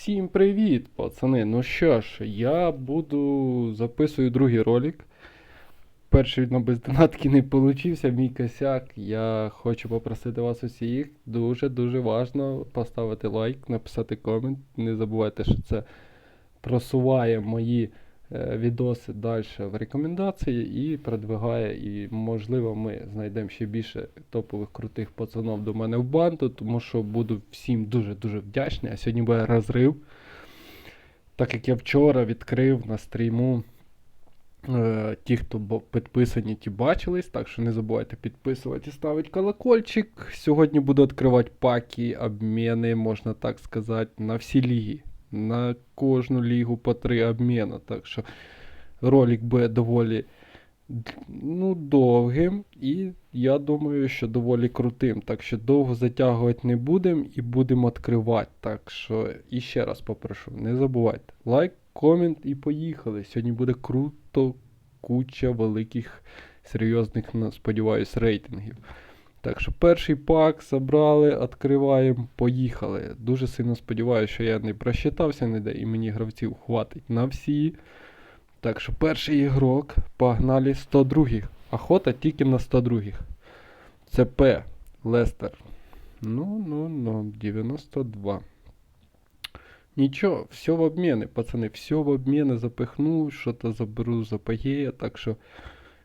Всім привіт, пацани. Ну що ж, я буду записую другий ролик. Перший на без донатки не получився, мій косяк. Я хочу попросити вас усіх дуже-дуже важно поставити лайк, написати комент. Не забувайте, що це просуває мої відоси далі в рекомендації і продвигає. І, можливо, ми знайдемо ще більше топових крутих пацанов до мене в банду, тому що буду всім дуже-дуже вдячний. А сьогодні буде розрив. Так як я вчора відкрив на стріму. Е, ті, хто підписані, ті бачились, так що не забувайте підписувати і ставити колокольчик. Сьогодні буду відкривати паки, обміни, можна так сказати, на всі ліги. На кожну лігу по три обміни. Так що ролик буде доволі ну, довгим і я думаю, що доволі крутим. Так що довго затягувати не будемо і будемо відкривати. Так що і ще раз попрошу, не забувайте. Лайк, комент і поїхали. Сьогодні буде круто, куча великих, серйозних, сподіваюсь, рейтингів. Так що перший пак забрали, відкриваємо, поїхали. Дуже сильно сподіваюся, що я не просчитався ніде і мені гравців хватить на всі. Так що перший ігрок, погнали 102. Охота тільки на 102. Це П. Лестер. Ну, ну, ну, 92. Нічого, все в обміни, пацани, все в обміни запихну, що-то заберу з апогея. Так що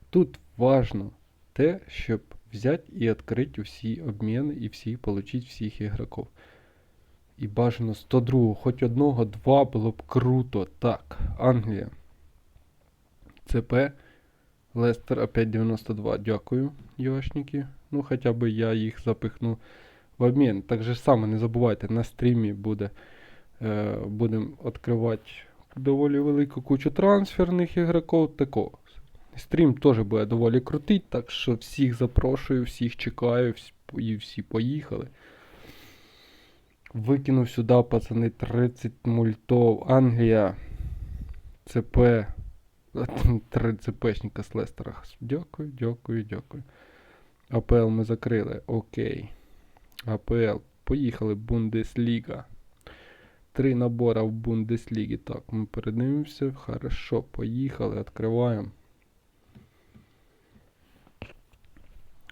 тут важно те, щоб взяти і відкрити всі обміни і всі отримати всіх ігроків. І бажано 102, хоч одного, два було б круто. Так, Англія. ЦП. Лестер опять 92. Дякую, Йошники. Ну, хоча б я їх запихну в обмін. Так же саме, не забувайте, на стрімі буде. Е, будемо відкривати доволі велику кучу трансферних ігроків. Такого. Стрім теж буде доволі крутий, так що всіх запрошую, всіх чекаю, і всі поїхали. Викинув сюди, пацани, 30 мультов. Англія. ЦП. Три ЦПшника з Лестера. Дякую, дякую, дякую. АПЛ ми закрили. Окей. АПЛ. Поїхали. Бундесліга. Три набора в Бундеслігі. Так, ми передивимося. Хорошо, поїхали. Відкриваємо.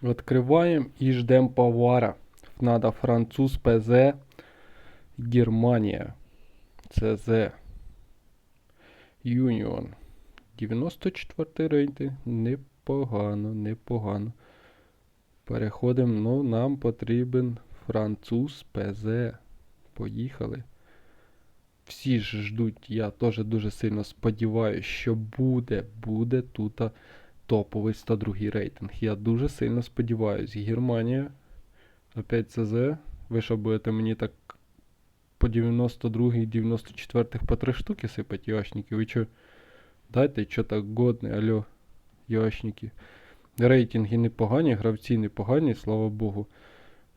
Відкриваємо і ждемо повара. Надо француз ПЗ. Германія. ЦЗ. Юніон. 94 рейтинг. Непогано, непогано. Переходимо. Ну, нам потрібен француз ПЗ. Поїхали. Всі ж ждуть, я теж дуже сильно сподіваюся, що буде, буде тут топовий 102 рейтинг. Я дуже сильно сподіваюся. Германія. Опять ЦЗ. Ви що будете мені так по 92 94 по 3 штуки сипати, яшники? Ви що? Дайте що так годне, алло, яшники. Рейтинги непогані, гравці непогані, слава Богу.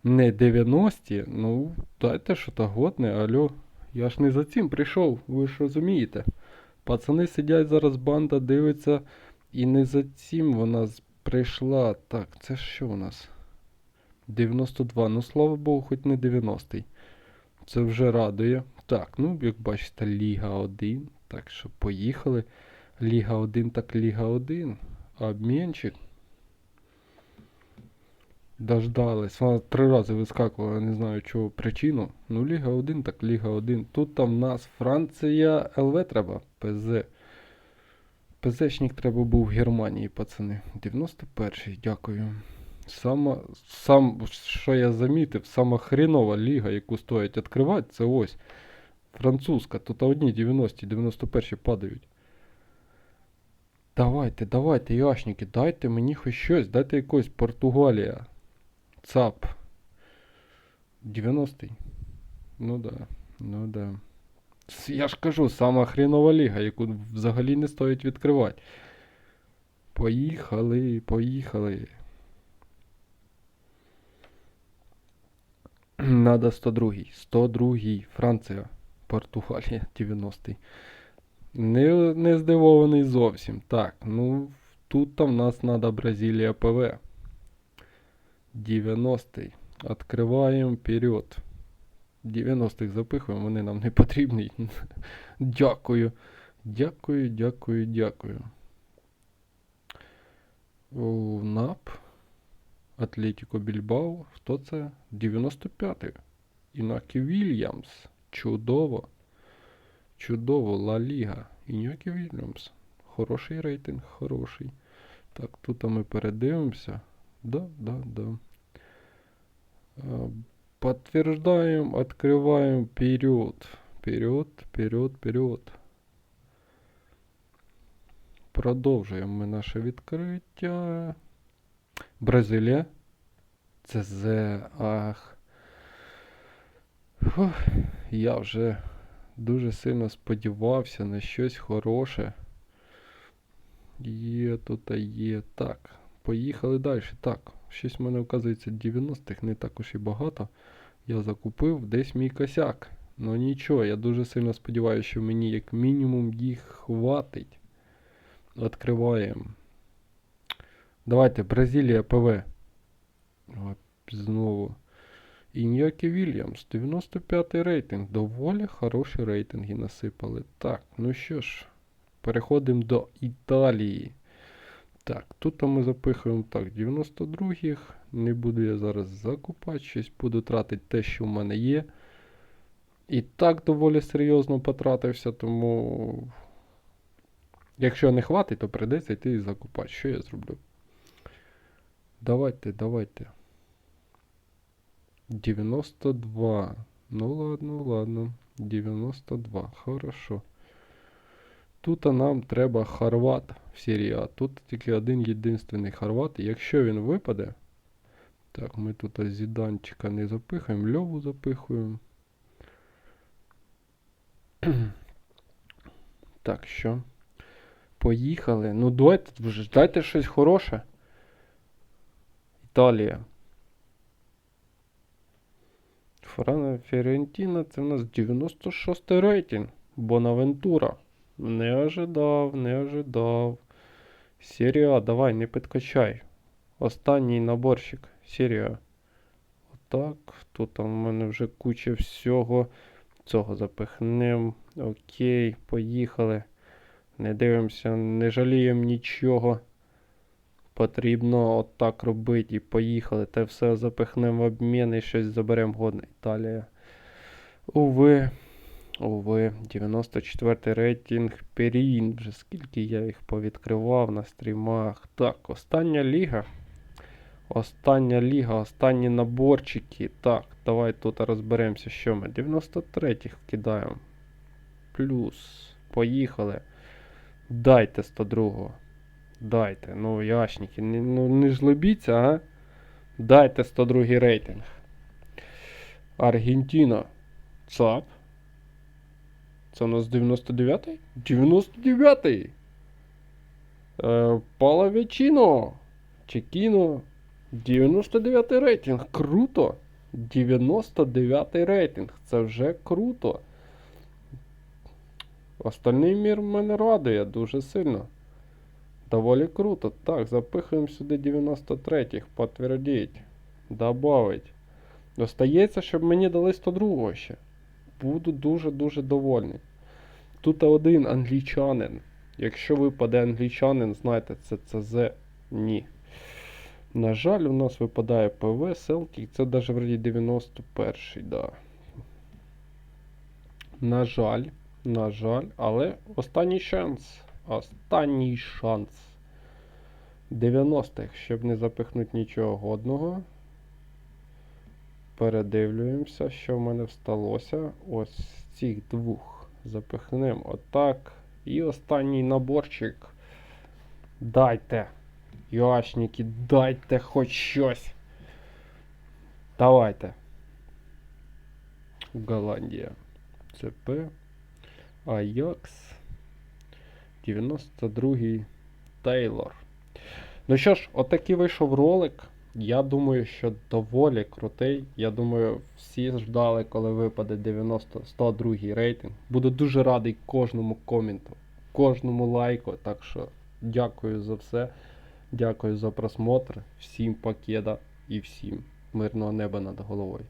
Не 90-ті, ну, дайте що то годне, алло. Я ж не за цим прийшов, ви ж розумієте. Пацани сидять зараз, банда дивиться, і не за цим вона прийшла. Так, це що у нас? 92. Ну, слава Богу, хоч не 90-й. Це вже радує. Так, ну, як бачите, Ліга 1. Так що поїхали. Ліга 1, так Ліга 1. Обмінчик. Дождались. Вона три рази вискакувала, не знаю чого причину. Ну, Ліга 1, так Ліга 1. Тут там в нас Франція ЛВ треба. ПЗ. ПЗшник треба був в Германії, пацани. 91-й, дякую. Сама, сам, що я замітив, сама хренова ліга, яку стоїть відкривати, це ось. Французька. Тут одні 90, 91 падають. Давайте, давайте, яшники, дайте мені хоч щось, дайте якось Португалія. ЦАП. 90-й. Ну да, ну да. Я ж кажу, сама хренова ліга, яку взагалі не стоїть відкривати. Поїхали, поїхали. Надо 102. 102. Франція. Португалія 90-й. Не, не здивований зовсім. Так, ну тут в нас надо Бразилія ПВ. 90-й. Открываем вперед. 90-х запихуємо, вони нам не потрібні. Дякую. Дякую, дякую, дякую. НАП. Атлетіко Більбао. Хто це? 95-й. Інакі Вільямс. Чудово. Чудово, Ла Ліга. Інакі Вільямс. Хороший рейтинг, хороший. Так, тут ми передивимося. Да, да, да. Подтверждаем, открываем вперед. Вперед, вперед, вперед. Продовжуємо ми наше відкриття. Бразилія. Це З. Ах. Фух, я вже дуже сильно сподівався на щось хороше. Є тут є. Так. Поїхали далі. Так, щось в мене вказується 90-х не так уж і багато. Я закупив десь мій косяк. Ну нічого, я дуже сильно сподіваюся, що мені як мінімум їх хватить. Відкриваємо. Давайте, Бразилія ПВ. Знову. Іньякі Вільямс, 95 рейтинг. Доволі хороші рейтинги насипали. Так, ну що ж, переходимо до Італії. Так, тут ми запихуємо так, 92-х. Не буду я зараз закупати щось, буду тратити те, що в мене є. І так доволі серйозно потратився, тому. Якщо не хватить, то прийдеться йти і закупати. Що я зроблю? Давайте, давайте. 92. Ну ладно, ладно. 92. Хорошо. Тут нам треба хорват в серії А. Тут тільки один єдинственний хорват. Якщо він випаде. Так, ми тут зіданчика не запихаємо, льову запихуємо. Так, що? Поїхали. Ну, давайте вже дайте щось хороше. Італія. Франа Фіорентіна це в нас 96 рейтинг. Бонавентура. Не ожидав, не ожидав. Серія, давай, не підкачай. Останній наборщик. Серія. Отак. Тут там в мене вже куча всього. Цього запихнем. Окей, поїхали. Не дивимося, не жаліємо нічого. Потрібно отак робити і поїхали. Та все запихнемо в обмін і щось заберемо годне. Італія. Уви. Уви. 94 рейтинг. Перін. Вже скільки я їх повідкривав на стрімах. Так, остання ліга. Остання ліга, останні наборчики. Так, давай тут розберемося, що ми. 93-х вкидаємо. Плюс. Поїхали. Дайте 102-го. Дайте. Ну, яшники, ну не жлобіться, а? Дайте 102 рейтинг. Аргентина. ЦАП. Це у нас 99-й? 99-й! Е, Палавічино. Чекіно. 99 й рейтинг. Круто. 99 й рейтинг. Це вже круто. Остальний мір мене радує дуже сильно. Доволі круто. Так, запихуємо сюди 93-х. Підтвердіть. Добавить. Остається, щоб мені дали 102 ще. Буду дуже-дуже довольний. Тут один англічанин. Якщо випаде англічанин, знайте, це ЦЗ ні. На жаль, у нас випадає ПВ, Селтік, це навіть вроді 91-й, да. На жаль, на жаль, але останній шанс. Останній шанс. 90-х, щоб не запихнути нічого годного. Передивлюємося, що в мене всталося. Ось цих двох запихнемо отак. І останній наборчик. Дайте. Юашники, дайте хоч щось. Давайте. Голландія. ЦП. Аякс. 92-й Тейлор. Ну що ж, отакий вийшов ролик. Я думаю, що доволі крутий. Я думаю, всі ждали, коли випаде 90 102 рейтинг. Буду дуже радий кожному коменту, кожному лайку. Так що дякую за все. Дякую за просмотр. Всім покеда і всім мирного неба над головою.